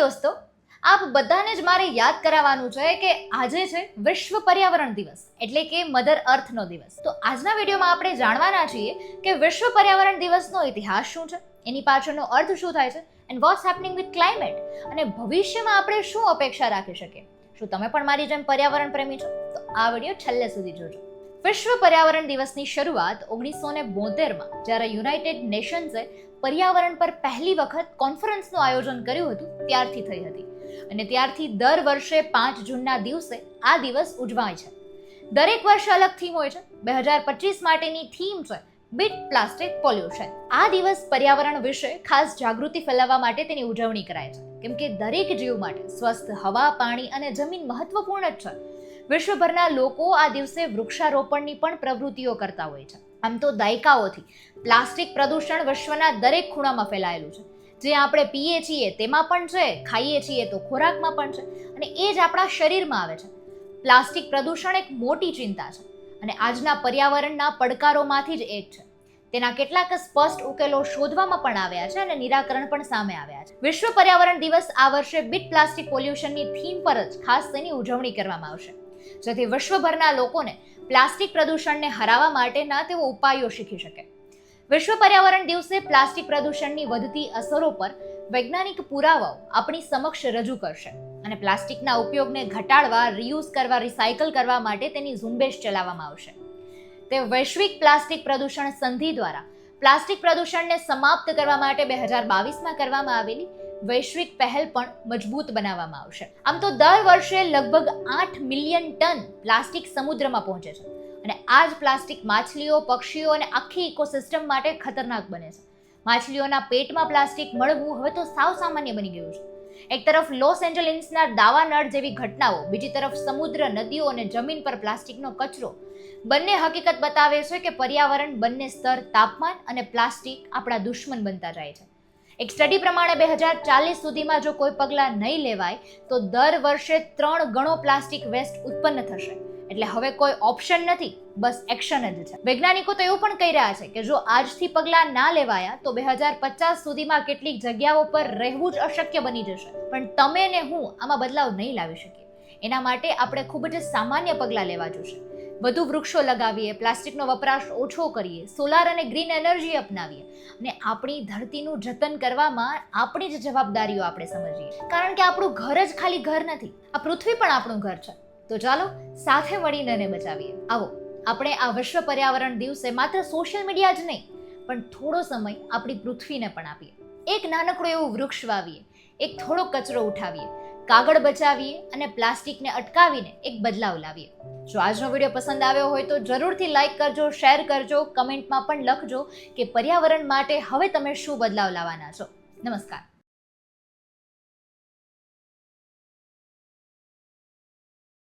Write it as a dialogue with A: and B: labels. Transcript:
A: દોસ્તો, આપ બધાને જ મારે યાદ કરાવવાનું છે કે આજે છે વિશ્વ પર્યાવરણ દિવસ, એટલે કે મધર અર્થનો દિવસ. તો આજના વિડીયોમાં આપણે જાણવાના છીએ કે વિશ્વ પર્યાવરણ દિવસનો ઇતિહાસ શું છે, એની પાછળનો અર્થ શું થાય છે and what's happening with climate અને ભવિષ્યમાં આપણે શું અપેક્ષા રાખી શકીએ. શું તમે પણ મારી જેમ પર્યાવરણ પ્રેમી છો? તો આ વીડિયો છેલ્લે સુધી જોજો. વિશ્વ પર્યાવરણ દિવસની શરૂઆત ઓગણીસો ને બોતેરમાં, જ્યારે યુનાઇટેડ નેશન્સે પર્યાવરણ પર પહેલી વખત કોન્ફરન્સનું આયોજન કર્યું હતું, ત્યારથી થઈ હતી. અને ત્યારથી દર વર્ષે પાંચ જૂનના દિવસે આ દિવસ ઉજવાય છે. દરેક વર્ષે અલગ થીમ હોય છે. બે હજાર પચીસ માટેની થીમ છે, બીટ પ્લાસ્ટિક પોલ્યુશન આ દિવસ પર્યાવરણ વિશે ખાસ જાગૃતિ ફેલાવવા માટે તેની ઉજવણી કરાય છે. કેમ કે દરેક જીવ માટે સ્વસ્થ હવા, પાણી અને જમીન મહત્વપૂર્ણ જ છે. વિશ્વભરના લોકો આ દિવસે વૃક્ષારોપણની પણ પ્રવૃત્તિઓ કરતા હોય છે. આમ તો દાયકાઓથી પ્લાસ્ટિક પ્રદૂષણ વિશ્વના દરેક ખૂણામાં ફેલાયેલું છે. જે આપણે પીએ છીએ તેમાં પણ છે, ખાઈએ છીએ તો ખોરાકમાં પણ છે અને એ જ આપણા શરીરમાં આવે છે. પ્લાસ્ટિક પ્રદૂષણ એક મોટી ચિંતા છે અને આજના પર્યાવરણના પડકારોમાંથી જ એક છે. તેના કેટલાક સ્પષ્ટ ઉકેલો શોધવામાં પણ આવ્યા છે અને નિરાકરણ પણ સામે આવ્યા છે. વિશ્વ પર્યાવરણ દિવસ આ વર્ષે બિટ પ્લાસ્ટિક પોલ્યુશનની થીમ પર જ ખાસ તેની ઉજવણી કરવામાં આવશે. જેથી વિશ્વભરના લોકોને પ્લાસ્ટિક પ્રદૂષણને હરાવવા માટેના તેઓ ઉપાયો શીખી શકે. વિશ્વ પર્યાવરણ દિવસે પ્લાસ્ટિક પ્રદૂષણની વધતી અસરો પર વૈજ્ઞાનિક પુરાવાઓ આપણી સમક્ષ રજૂ કરશે અને પ્લાસ્ટિકના ઉપયોગને ઘટાડવા રિયુઝ કરવા રિસાયકલ કરવા માટે તેની ઝુંબેશ ચલાવવામાં આવશે. તે વૈશ્વિક પ્લાસ્ટિક પ્રદૂષણ સંધિ દ્વારા પ્લાસ્ટિક પ્રદૂષણને સમાપ્ત કરવા માટે બે હજાર બાવીસમાં કરવામાં આવેલી વૈશ્વિક પહેલ પણ મજબૂત બનાવવામાં આવશે. આમ તો દર વર્ષે લગભગ આઠ મિલિયન ટન પ્લાસ્ટિક સમુદ્રમાં પહોંચે છે. અને આ જ પ્લાસ્ટિક માછલીઓ, પક્ષીઓ અને આખી ઇકોસિસ્ટમ માટે ખતરનાક બને છે. માછલીઓના પેટમાં પ્લાસ્ટિક મળવું હવે તો સાવ સામાન્ય બની ગયું છે. એક તરફ લોસ એન્જલિન્સના દાવાનળ જેવી ઘટનાઓ, બીજી તરફ સમુદ્ર, નદીઓ અને જમીન પર પ્લાસ્ટિકનો કચરો. બંને હકીકત બતાવે છે કે પર્યાવરણ, બંને સ્તર તાપમાન અને પ્લાસ્ટિક આપણા દુશ્મન બનતા જાય છે. એક સ્ટડી પ્રમાણે બે હજાર ચાલીસ સુધીમાં જો કોઈ પગલાં નહીં લેવાય, તો દર વર્ષે ત્રણ ગણો પ્લાસ્ટિક વેસ્ટ ઉત્પન્ન થશે. એટલે હવે કોઈ ઓપ્શન નથી, બસ એક્શન જ છે. વૈજ્ઞાનિકો તો એવું પણ કહી રહ્યા છે કે જો આજથી પગલાં ના લેવાયા, તો બે હજાર પચાસ સુધીમાં કેટલીક જગ્યાઓ પર રહેવું જ અશક્ય બની જશે. પણ તમે ને હું આમાં બદલાવ નહીં લાવી શકીએ. એના માટે આપણે ખૂબ જ સામાન્ય પગલાં લેવા જોશે. વધુ વૃક્ષો લગાવીએ, પ્લાસ્ટિકનો વપરાશ ઓછો કરીએ સોલાર અને ગ્રીન એનર્જી અપનાવીએ. અને આપણી ધરતીનું જતન કરવામાં આપણી જ જવાબદારીઓ આપણે સમજીએ કારણ કે આપણું ઘર જ ખાલી ઘર નથી, આ પૃથ્વી પણ આપણું ઘર છે. તો ચાલો સાથે મળીને એને બચાવીએ. આવો, આપણે આ વિશ્વ પર્યાવરણ દિવસે માત્ર સોશિયલ મીડિયા જ નહીં, પણ થોડો સમય આપણી પૃથ્વીને પણ આપીએ. એક નાનકડું એવું વૃક્ષ વાવીએ, એક થોડો કચરો ઉઠાવીએ કાગળ બચાવીએ અને પ્લાસ્ટિકને અટકાવીને એક બદલાવ લાવીએ. જો આજનો વીડિયો પસંદ આવ્યો હોય તો જરૂરથી લાઇક કરજો શેર કરજો કમેન્ટમાં પણ લખજો કે પર્યાવરણ માટે હવે તમે શું બદલાવ લાવવાના છો. નમસ્કાર.